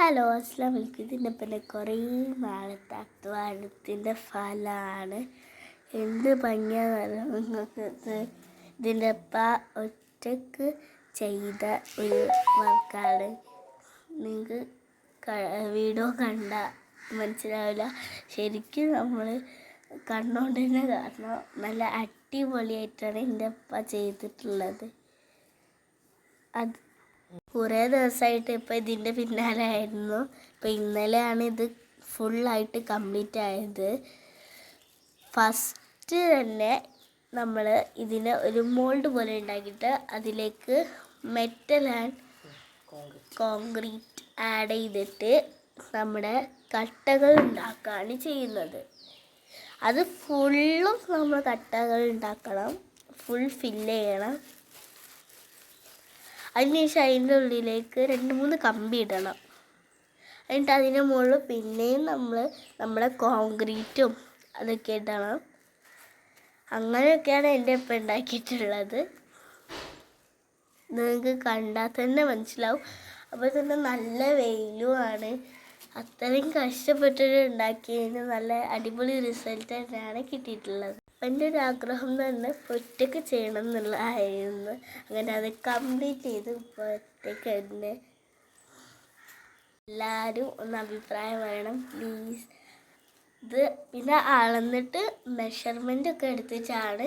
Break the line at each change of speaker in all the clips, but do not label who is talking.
Hello അസ്ലാം വലൈക്കും ഇതിന്റെ പിന്നെ കുറേ നാളത്തെ അധ്വാനത്തിന്റെ ഫലമാണ് എന്ത് ഭംഗിയാണെന്ന് നിങ്ങൾക്ക് ഇത് ഇതിന്റെ അപ്പ ഒറ്റയ്ക്ക് ചെയ്ത ഒരു വർക്കാണ്. നിങ്ങൾക്ക് വീഡിയോ കണ്ട മനസ്സിലാവില്ല. ശരിക്കും നമ്മൾ കണ്ടുകൊണ്ട് കാരണം നല്ല അടിപൊളിയായിട്ടാണ് എന്റെ അപ്പ ചെയ്തിട്ടുള്ളത്. അത് കുറേ ദിവസമായിട്ട് ഇപ്പോൾ ഇതിന്റെ പിന്നാലെ ആയിരുന്നു ഇപ്പോൾ ഇന്നലെയാണ് ഇത് ഫുള്ളായിട്ട് കംപ്ലീറ്റ് ആയത്. ഫസ്റ്റ് തന്നെ നമ്മൾ ഇതിന് ഒരു മോൾഡ് പോലെ ഉണ്ടാക്കിയിട്ട് അതിലേക്ക് മെറ്റൽ ആൻഡ് കോൺക്രീറ്റ് ആഡ് ചെയ്തിട്ട് നമ്മുടെ കട്ടകൾ ഉണ്ടാക്കുകയാണ് ചെയ്യുന്നത്. അത് ഫുള്ളും നമ്മൾ കട്ടകൾ ഉണ്ടാക്കണം. ഫുൾ ഫില്ല് ചെയ്യണം. അതിനുശേഷം അതിന്റെ ഉള്ളിലേക്ക് രണ്ട് മൂന്ന് കമ്പി ഇടണം. എന്നിട്ട് അതിന്റെ മുകളിൽ പിന്നെയും നമ്മൾ നമ്മളെ കോൺക്രീറ്റും അതൊക്കെ ഇടണം. അങ്ങനെയൊക്കെയാണ് എന്റെ ഇപ്പം ഉണ്ടാക്കിയിട്ടുള്ളത്. നിങ്ങൾക്ക് കണ്ടാൽ തന്നെ മനസ്സിലാവും. അപ്പോൾ തന്നെ നല്ല വെയിലുമാണ് അത്രയും കഷ്ടപ്പെട്ടിട്ട് ഉണ്ടാക്കിയതിന് നല്ല അടിപൊളി റിസൾട്ട് തന്നെയാണ് കിട്ടിയിട്ടുള്ളത്. എന്റെ ഒരു ആഗ്രഹം തന്നെ ഒറ്റയ്ക്ക് ചെയ്യണം എന്നുള്ളതായിരുന്നു. അങ്ങനെ അത് കംപ്ലീറ്റ് ചെയ്ത് ഇപ്പോൾ ഒറ്റയ്ക്ക് തന്നെ എല്ലാവരും ഒന്ന് അഭിപ്രായം വേണം പ്ലീസ് ഇത് പിന്നെ അളന്നിട്ട് മെഷർമെന്റ് ഒക്കെ എടുത്തിട്ടാണ്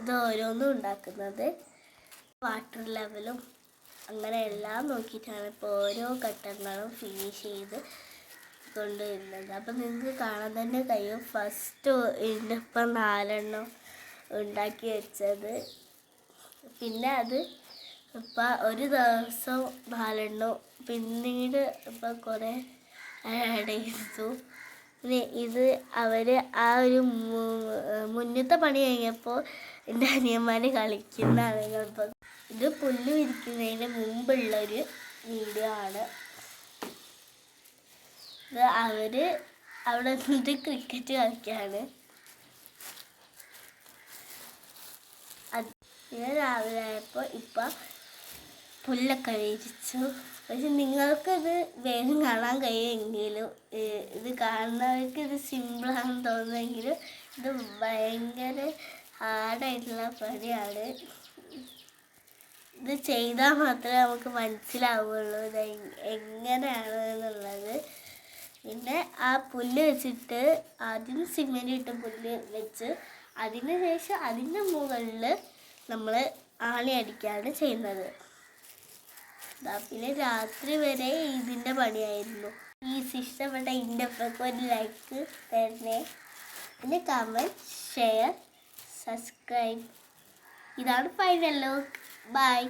ഇത് ഓരോന്നും ഉണ്ടാക്കുന്നത്. വാട്ടർ ലെവലും അങ്ങനെ എല്ലാം നോക്കിയിട്ടാണ് ഇപ്പോൾ ഓരോ ഘട്ടങ്ങളും ഫിനിഷ് ചെയ്ത് കൊണ്ടുവരുന്നത് അപ്പം നിങ്ങൾക്ക് കാണാൻ തന്നെ കഴിയും. ഫസ്റ്റ് ഇന്നിപ്പം നാലെണ്ണം ഉണ്ടാക്കി വെച്ചത്. പിന്നെ അത് ഇപ്പം ഒരു ദിവസം നാലെണ്ണം. പിന്നീട് ഇപ്പം കുറേ അടയിച്ചു പിന്നെ ഇത് അവർ ആ ഒരു മുന്നത്തെ പണി കഴിഞ്ഞപ്പോൾ എന്റെ അനിയന്മാർ കളിക്കുന്നതാണ് ഇത് പുല്ല് വിരിക്കുന്നതിന് മുമ്പുള്ളൊരു വീഡിയോ ആണ്. അവർ അവിടെ നിന്നിട്ട് ക്രിക്കറ്റ് കളിക്കാണ്. ഞാൻ രാവിലെ ആയപ്പോൾ ഇപ്പം പുല്ലൊക്കെ വിരിച്ചു പക്ഷെ നിങ്ങൾക്കിത് വേഗം കാണാൻ കഴിയുമെങ്കിലും ഇത് കാണുന്നവർക്ക് ഇത് സിമ്പിളാണെന്ന് തോന്നുമെങ്കിലും ഇത് ഭയങ്കര ഹാർഡായിട്ടുള്ള പണിയാണ്. ഇത് ചെയ്താൽ മാത്രമേ നമുക്ക് മനസ്സിലാവുള്ളൂ ഇത് എങ്ങനെയാണ് എന്നുള്ളത്. പിന്നെ ആ പുല്ല് വെച്ചിട്ട് ആദ്യം സിമെന്റ് ഇട്ട പുല്ല് വെച്ച് അതിന് ശേഷം അതിന്റെ മുകളിൽ നമ്മൾ ആണി അടിക്കുകയാണ് ചെയ്യുന്നത്. പിന്നെ രാത്രി വരെ ഇതിന്റെ പണിയായിരുന്നു. ഈ ഇഷ്ടപ്പെട്ട ഇതിന്റെ ഒപ്പം ഒരു ലൈക്ക് തരണേ. പിന്നെ കമന്റ് ഷെയർ സബ്സ്ക്രൈബ് ഇതാണ് ഫൈനൽ ലോക്ക് ബൈ